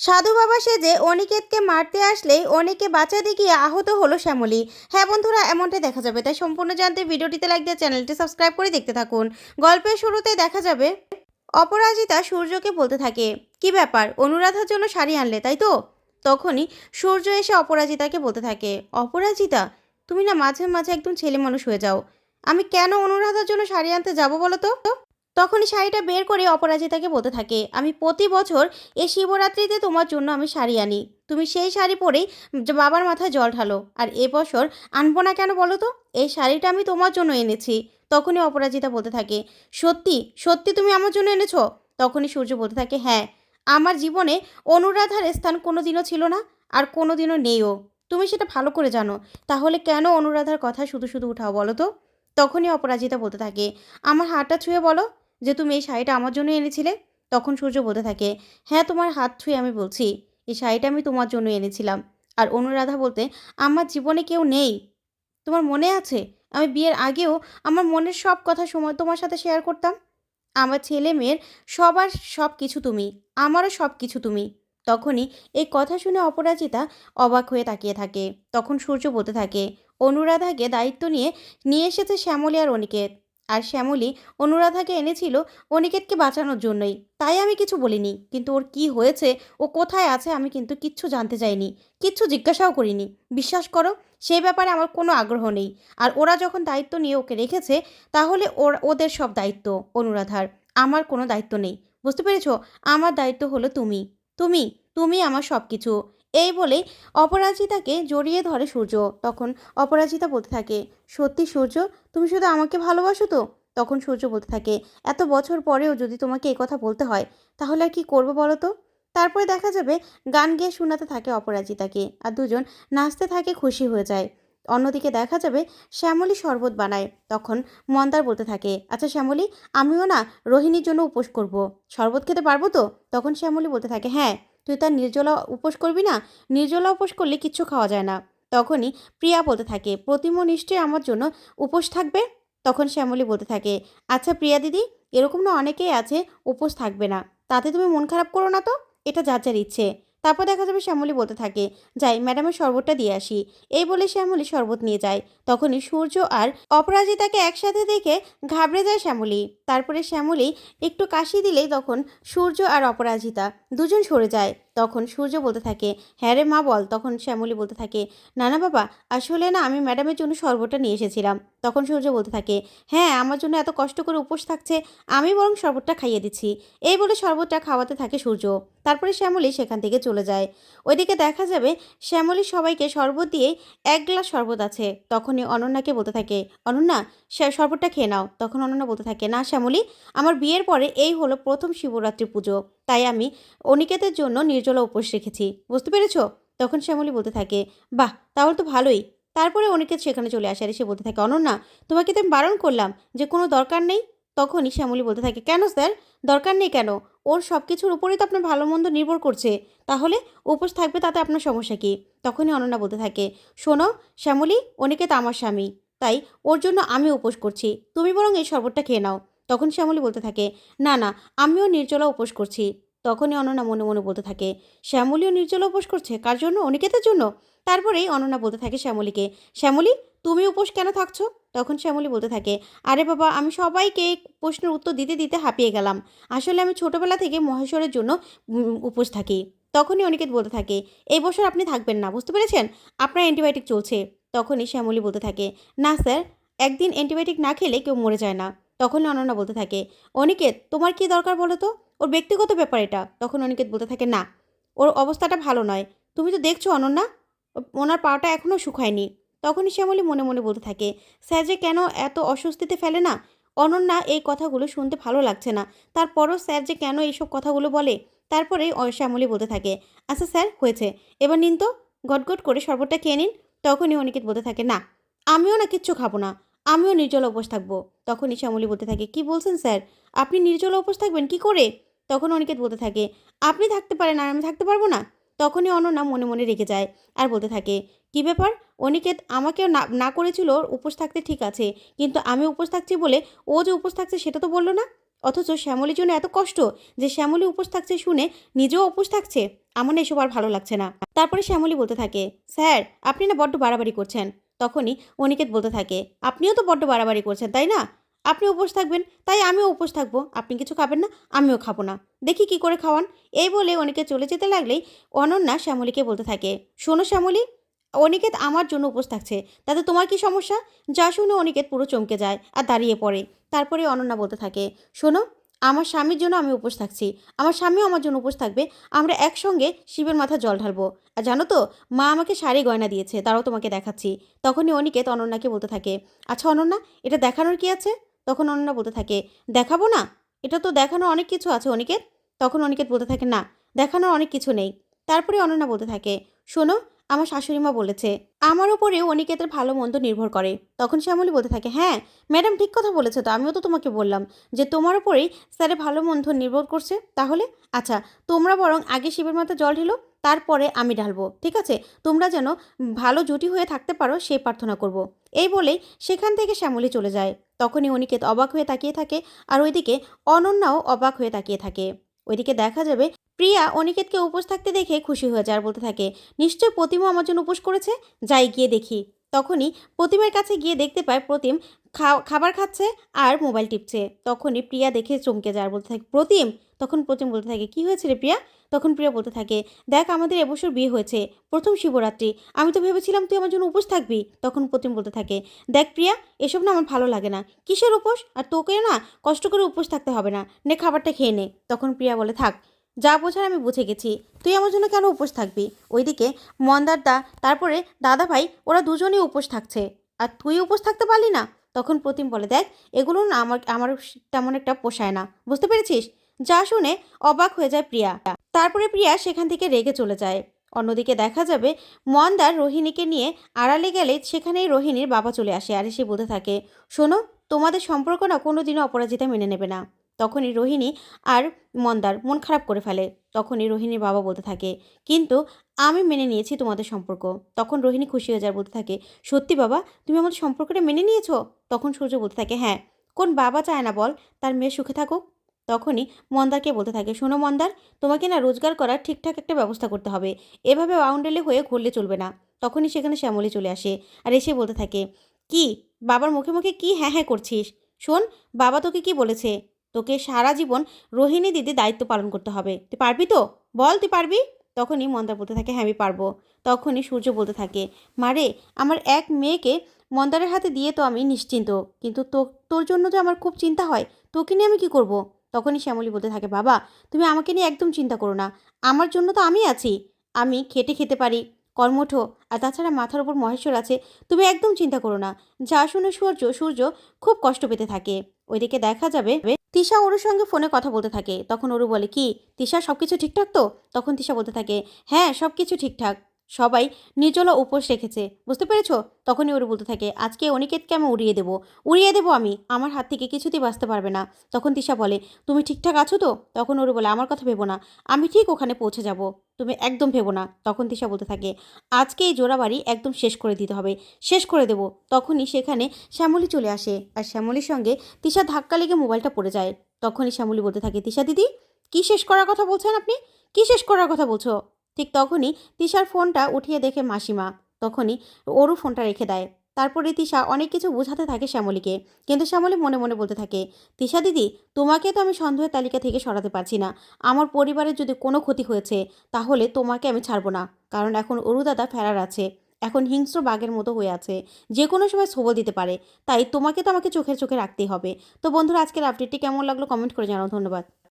সাধু বাবা সেজে অনিকেতকে মারতে আসলেই অনেকে বাঁচাতে গিয়ে আহত হলো শ্যামলী। হ্যাঁ বন্ধুরা, এমনটাই দেখা যাবে। তাই সম্পূর্ণ জানতে ভিডিওটিতে লাইক দিয়ে চ্যানেলটি সাবস্ক্রাইব করে দেখতে থাকুন। গল্পের শুরুতে দেখা যাবে, অপরাজিতা সূর্যকে বলতে থাকে, কি ব্যাপার? অনুরাধার জন্য শাড়ি আনলে, তাই তো? তখনই সূর্য এসে অপরাজিতাকে বলতে থাকে, অপরাজিতা, তুমি না মাঝে মাঝে একদম ছেলে মানুষ হয়ে যাও। আমি কেন অনুরাধার জন্য শাড়ি আনতে যাব বলো তো? তখনই শাড়িটা বের করে অপরাজিতাকে বলতে থাকে, আমি প্রতি বছর এই শিবরাত্রিতে তোমার জন্য আমি শাড়ি আনি। তুমি সেই শাড়ি পরেই বাবার মাথায় জল ঢালো। আর এবছর আনব না কেন বলো তো? এই শাড়িটা আমি তোমার জন্য এনেছি। তখনই অপরাজিতা বলতে থাকে, সত্যি? সত্যি তুমি আমার জন্য এনেছো? তখনই সূর্য বলতে থাকে হ্যাঁ আমার জীবনে অনুরাধার স্থান কোনোদিনও ছিল না, আর কোনোদিনও নেইও। তুমি সেটা ভালো করে জানো। তাহলে কেন অনুরাধার কথা শুধু শুধু উঠাও বলো তো? তখনই অপরাজিতা বলতে থাকে, আমার হাতটা ছুঁয়ে বলো। যে তুমি এই শাড়িটা আমার জন্য এনেছিলে? তখন সূর্য বলতে থাকে হ্যাঁ তোমার হাত ছুঁয়ে আমি বলছি, এই শাড়িটা আমি তোমার জন্য এনেছিলাম। আর অনুরাধা বলতে, আমার জীবনে কেউ নেই। তোমার মনে আছে? আমি বিয়ের আগেও আমার মনের সব কথা সময় তোমার সাথে শেয়ার করতাম। আমার ছেলে মেয়ের সবার সব কিছু তুমি, আমারও সব কিছু তুমি। তখনই এই কথা শুনে অপরাজিতা অবাক হয়ে তাকিয়ে থাকে। তখন সূর্য বলতে থাকে, অনুরাধাকে দায়িত্ব নিয়ে নিয়ে এসেছে শ্যামলী আর অনিকেত। আর শ্যামলী অনুরাধাকে এনেছিল অনিকেতকে বাঁচানোর জন্যই। তাই আমি কিছু বলিনি, কিন্তু ওর কি হয়েছে, ও কোথায় আছে আমি কিন্তু কিচ্ছু জানতে চাইনি, কিচ্ছু জিজ্ঞাসাও করিনি। বিশ্বাস করো, সেই ব্যাপারে আমার কোনো আগ্রহ নেই। আর ওরা যখন দায়িত্ব নিয়ে ওকে রেখেছে, তাহলে ওর, ওদের সব দায়িত্ব অনুরাধার। আমার কোনো দায়িত্ব নেই। বুঝতে পেরেছ? আমার দায়িত্ব হলো তুমি। তুমি তুমি আমার সব কিছু এই বলে অপরাজিতাকে জড়িয়ে ধরে সূর্য। তখন অপরাজিতা বলতে থাকে, সত্যি সূর্য, তুমি শুধু আমাকে ভালোবাসো তো? তখন সূর্য বলতে থাকে, এত বছর পরেও যদি তোমাকে এই কথা বলতে হয়, তাহলে আর কি করব বলো তো? তারপরে দেখা যাবে গান গেয়ে শোনাতে থাকে অপরাজিতাকে আর দুজন নাচতে থাকে খুশি হয়ে যায়। অন্যদিকে দেখা যাবে শ্যামলী শরবত বানায়। তখন মন্দার বলতে থাকে আচ্ছা শ্যামলী, আমিও না রোহিণীর জন্য উপোস করব। শরবত খেতে পারব তো? তখন শ্যামলী বলতে থাকে হ্যাঁ। তুই তার নির্জলা উপোস করবি না? নির্জলা উপোস করলে কিচ্ছু খাওয়া যায় না। তখনই প্রিয়া বলতে থাকে, প্রতিমা নিশ্চয়ই আমার জন্য উপোস থাকবে? তখন শ্যামলী বলতে থাকে আচ্ছা প্রিয়া দিদি, এরকম না অনেকেই আছে উপোস থাকবে না। তাতে তুমি মন খারাপ করো না তো? এটা যার ইচ্ছে। তারপর দেখা যাবে শ্যামলী বলতে থাকে, যাই, ম্যাডামের শরবতটা দিয়ে আসি। এই বলে শ্যামলী শরবত নিয়ে যায়। তখনই সূর্য আর অপরাজিতাকে একসাথে দেখে ঘাবড়ে যায় শ্যামলী। তারপরে শ্যামলী একটু কাশি দিলেই তখন সূর্য আর অপরাজিতা দুজন সরে যায়। তখন সূর্য বলতে থাকে হ্যাঁ রে মা বল। তখন শ্যামলী বলতে থাকে না না বাবা, আসলে না আমি ম্যাডামের জন্য শরবতটা নিয়ে এসেছিলাম। তখন সূর্য বলতে থাকে হ্যাঁ আমার জন্য এত কষ্ট করে উপোস থাকছে, আমি বরং শরবতটা খাইয়ে দিচ্ছি। এই বলে শরবতটা খাওয়াতে থাকে সূর্য। তারপরে শ্যামলী সেখান থেকে চলে যায়। ওইদিকে দেখা যাবে শ্যামলী সবাইকে শরবত দিয়ে এক গ্লাস শরবত আছে। তখনই অনন্যাকে বলতে থাকে, অনন্যা শরবতটা খেয়ে নাও। তখন অনন্যা বলতে থাকে, না শ্যামলী, আমার বিয়ের পরে এই হলো প্রথম শিবরাত্রি পুজো। তাই আমি অনিকেতের জন্য নির্জলা উপোস রেখেছি। বুঝতে পেরেছ? তখন শ্যামলী বলতে থাকে, বাহ, তাহলে তো ভালোই। তারপরে অনিকেত সেখানে চলে আসে আর এসে বলতে থাকে, অনন্যা, তোমাকে তো আমি বারণ করলাম যে কোনো দরকার নেই? তখনই শ্যামলী বলতে থাকে, কেন স্যার? দরকার নেই কেন? ওর সব কিছুর উপরেই তো আপনার ভালো মন্দ নির্ভর করছে। তাহলে উপোস থাকবে তাতে আপনার সমস্যা কী? তখনই অনন্যা বলতে থাকে, শোনো, শ্যামলী, অনিকেত আমার স্বামী। তাই ওর জন্য আমি উপোস করছি। তুমি বরং এই শরবতটা খেয়ে নাও। তখন শ্যামলী বলতে থাকে, না না, আমিও নির্জলা উপোস করছি। তখনই অনন্যা মনে মনে বলতে থাকে শ্যামলীও নির্জল উপোস করছে? কার জন্য? অনিকেতের জন্য? তারপরেই অনন্যা বলতে থাকে শ্যামলীকে, শ্যামলী, তুমি উপোস কেন থাকছো? তখন শ্যামলী বলতে থাকে, আরে বাবা, আমি সবাইকে প্রশ্নের উত্তর দিতে দিতে হাঁপিয়ে গেলাম। আসলে আমি ছোটোবেলা থেকে মহেশ্বরের জন্য উপোস থাকি। তখনই অনিকেত বলতে থাকে, এই বছর আপনি থাকবেন না, বুঝতে পেরেছেন? আপনার অ্যান্টিবায়োটিক চলছে। তখনই শ্যামলী বলতে থাকে, না স্যার, একদিন অ্যান্টিবায়োটিক না খেলে কেউ মরে যায় না। তখনই অনন্যা বলতে থাকে, অনিকেত, তোমার কি দরকার বলো তো? ওর ব্যক্তিগত ব্যাপার এটা। তখন অনিকেত বলতে থাকে, না, ওর অবস্থাটা ভালো নয়। তুমি তো দেখছ অনন্যা, ওনার পাটা এখনও শুকায়নি। তখনই শ্যামলী মনে মনে বলতে থাকে, স্যার যে কেন এত অস্বস্তিতে ফেলে না? অনন্যা এই কথাগুলো শুনতে ভালো লাগছে না। তারপরও স্যার যে কেন এইসব কথাগুলো বলে? তারপরে শ্যামলী বলতে থাকে আচ্ছা স্যার, হয়েছে। এবার নিন তো, গটগট করে শরবতটা খেয়ে নিন। তখনই অনিকেত বলতে থাকে, না, আমিও না কিচ্ছু খাব না, আমিও নির্জল উপোস থাকব। তখনই শ্যামলী বলতে থাকে, কি বলছেন স্যার? আপনি নির্জল উপোস থাকবেন কি করে? তখন অনিকেত বলতে থাকে, আপনি থাকতে পারেন আর আমি থাকতে পারব না? তখনই অনন্যা মনে মনে রেখে যায় আর বলতে থাকে, কি ব্যাপার? অনিকেত, আমাকেও না করেছিল উপোস থাকতে ঠিক আছে, কিন্তু আমি উপোস থাকছি বলে ও যে উপোস থাকছে সেটা তো বলল না? অথচ শ্যামলির জন্য এত কষ্ট যে শ্যামলি উপোস থাকছে শুনে নিজেও উপোস থাকছে, আমার এসব আর ভালো লাগছে না। তারপরে শ্যামলি বলতে থাকে, স্যার, আপনি না বড্ড বাড়াবাড়ি করছেন। তখনই অনিকেত বলতে থাকে, আপনিও তো বড্ড বাড়াবাড়ি করছেন, তাই না? আপনি উপোস থাকবেন, তাই আমিও উপোস থাকব। আপনি কিছু খাবেন না, আমিও খাব না। দেখি কি করে খাওয়ান। এই বলে অনিকে চলে যেতে লাগলেই অনন্যা শ্যামলীকে বলতে থাকে, শোনো শ্যামলী, অনিকেত আমার জন্য উপোস থাকছে, তাতে তোমার কি সমস্যা? যা শুনে অনিকেত পুরো চমকে যায় আর দাঁড়িয়ে পড়ে। তারপরে অনন্যা বলতে থাকে, শোনো, আমার স্বামীর জন্য আমি উপোস থাকছি, আমার স্বামীও আমার জন্য উপোস থাকবে, আমরা একসঙ্গে শিবের মাথা জল ঢালবো। আর জানো তো, মা আমাকে শাড়ি গয়না দিয়েছে, তারাও তোমাকে দেখাচ্ছি। তখনই অনিকেত অনন্যাকে বলতে থাকে আচ্ছা অনন্যা, এটা দেখানোর কি আছে? তখন অনন্যা বলতে থাকে, দেখাবো না? এটা তো দেখানোর অনেক কিছু আছে অনিকেত। তখন অনিকেত বলতে থাকে, না, দেখানোর অনেক কিছু নেই। তারপরে অনন্যা বলতে থাকে, শোনো আমার শাশুড়ি মা বলেছে, আমার উপরেও অনিকেতের ভালো মন্দ নির্ভর করে। তখন শ্যামলী বলতে থাকে হ্যাঁ ম্যাডাম ঠিক কথা বলেছে তো, আমিও তো তোমাকে বললাম যে তোমার উপরেই স্যারে ভালো মন্দ নির্ভর করছে। তাহলে আচ্ছা তোমরা বরং আগে শিবের মাথায় জল ঢেলো, তারপরে আমি ঢালবো, ঠিক আছে? তোমরা যেন ভালো জুটি হয়ে থাকতে পারো সেই প্রার্থনা করব। এই বলেই সেখান থেকে শ্যামলী চলে যায়। তখনই অনিকেত অবাক হয়ে তাকিয়ে থাকে আর ওইদিকে অনন্যাও অবাক হয়ে তাকিয়ে থাকে। ওইদিকে দেখা যাবে প্রিয়া অনিকেতকে উপোস থাকতে দেখে খুশি হয়ে যায় বলতে থাকে নিশ্চয় প্রতিমা আমার জন্য উপোস করেছে? যাই গিয়ে দেখি। তখনই প্রতিমার কাছে গিয়ে দেখতে পায় প্রতিম খাবার খাচ্ছে আর মোবাইল টিপছে। তখনই প্রিয়া দেখে চমকে যায় বলতে থাকে, প্রতিম? তখন প্রতিম বলতে থাকে, কি হয়েছে রে প্রিয়া? তখন প্রিয়া বলতে থাকে, দেখ, আমাদের এবছর বিয়ে হয়েছে, প্রথম শিবরাত্রি। আমি তো ভেবেছিলাম তুই আমার জন্য উপোস থাকবি। তখন প্রতিম বলতে থাকে, দেখ প্রিয়া, এসব না আমার ভালো লাগে না। কিসের উপোস? আর তোকে না কষ্ট করে উপোস থাকতে হবে না। নে খাবারটা খেয়ে নে। তখন প্রিয়া বলে, থাক। যা বোঝার আমি বুঝে গেছি। তুই আমার জন্য কেন উপোস থাকবি? ওইদিকে মন্দার দা তারপরে দাদা ভাই ওরা দুজনেই উপোস থাকছে। আর তুই উপোস থাকতে পারলি না? তখন প্রতিম বলে, দেখ, এগুলো না আমার আমার তেমন একটা পোষায় না। বুঝতে পেরেছিস? যা শুনে অবাক হয়ে যায় প্রিয়া। তারপরে প্রিয়া সেখান থেকে রেগে চলে যায়। অন্যদিকে দেখা যাবে, মন্দার রোহিণীকে নিয়ে আড়ালে গেলে সেখানেই রোহিণীর বাবা চলে আসে, আর এসে বলতে থাকে, শোনো, তোমাদের সম্পর্ক না কোনো দিনও অপরাজিতা মেনে নেবে না। তখনই রোহিণী আর মন্দার মন খারাপ করে ফেলে। তখনই রোহিণীর বাবা বলতে থাকে, কিন্তু আমি মেনে নিয়েছি তোমাদের সম্পর্ক। তখন রোহিণী খুশি হয়ে যায়, বলতে থাকে, সত্যি বাবা, তুমি আমাদের সম্পর্কটা মেনে নিয়েছো? তখন সূর্য বলতে থাকে হ্যাঁ কোন বাবা চায় না বল, তার মেয়ে সুখে থাকুক। তখনই মন্দারকে বলতে থাকে, শোনো মন্দার, তোমাকে না রোজগার করার ঠিকঠাক একটা ব্যবস্থা করতে হবে। এভাবে বাউন্ডালি হয়ে ঘুরলে চলবে না। তখনই সেখানে শ্যামলী চলে আসে আর এসে বলতে থাকে, কি, বাবার মুখে মুখে কি হ্যাঁ হ্যাঁ করছিস? শোন, বাবা তোকে কি বলেছে? তোকে সারা জীবন রোহিণী দিদি দায়িত্ব পালন করতে হবে। তুই পারবি তো? বল, তুই পারবি? তখনই মন্দার বলতে থাকে হ্যাঁ আমি পারব। তখনই সূর্য বলতে থাকে মারে আমার এক মেয়েকে মন্দারের হাতে দিয়ে তো আমি নিশ্চিন্ত, কিন্তু তো, তোর জন্য তো আমার খুব চিন্তা হয়, তোকে নিয়ে আমি কি করব। তখনই শ্যামলী বলতে থাকে, বাবা, তুমি আমাকে নিয়ে একদম চিন্তা করো না, আমার জন্য তো আমি আছি, আমি খেটে খেতে পারি, কর্মঠ, আর তাছাড়া মাথার ওপর মহেশ্বর আছে, তুমি একদম চিন্তা করো না। যা শুনে সূর্য সূর্য খুব কষ্ট পেতে থাকে। ওইদিকে দেখা যাবে তিশা ওরুর সঙ্গে ফোনে কথা বলতে থাকে। তখন ওরু বলে, কি? তিশা সব কিছু ঠিকঠাক তো? তখন তিশা বলতে থাকে হ্যাঁ সব কিছু ঠিকঠাক। সবাই নির্জলা উপোস রেখেছে। বুঝতে পেরেছ? তখনই ওরা বলতে থাকে, আজকে অনিকেতকে আমি উড়িয়ে দেবো। উড়িয়ে দেবো আমি। আমার হাত থেকে কিছুতেই বাঁচতে পারবে না। তখন তিশা বলে, তুমি ঠিকঠাক আছো তো? তখন ওরা বলে, আমার কথা ভেবো না। আমি ঠিক ওখানে পৌঁছে যাব। তুমি একদম ভেবো না। তখন তিশা বলতে থাকে, আজকে এই জোড়াবাড়ি একদম শেষ করে দিতে হবে। শেষ করে দেবো। তখনই সেখানে শ্যামলী চলে আসে। আর শ্যামলীর সঙ্গে তিশা ধাক্কা লেগে মোবাইলটা পড়ে যায়। তখনই শ্যামলী বলতে থাকে, তিশা দিদি, কি শেষ করার কথা বলছেন আপনি? কি শেষ করার কথা বলছো? ঠিক তখনই তিশার ফোনটা উঠিয়ে দেখে মাসিমা। তখনই ওরও ফোনটা রেখে দেয়। তারপরে তিশা অনেক কিছু বোঝাতে থাকে শ্যামলীকে। কিন্তু শ্যামলী মনে মনে বলতে থাকে, তিশা দিদি, তোমাকে তো আমি সন্দেহের তালিকা থেকে সরাতে পারছি না। আমার পরিবারের যদি কোনো ক্ষতি হয়েছে, তাহলে তোমাকে আমি ছাড়বো না। কারণ এখন অরু দাদা ফেরার আছে। এখন হিংস্র বাঘের মতো হয়ে আছে। যে কোনো সময় সবল দিতে পারে। তাই তোমাকে তো আমাকে চোখের চোখে রাখতেই হবে। তো বন্ধুরা, আজকের আপডেটটি কেমন লাগল কমেন্ট করে জানাও। ধন্যবাদ।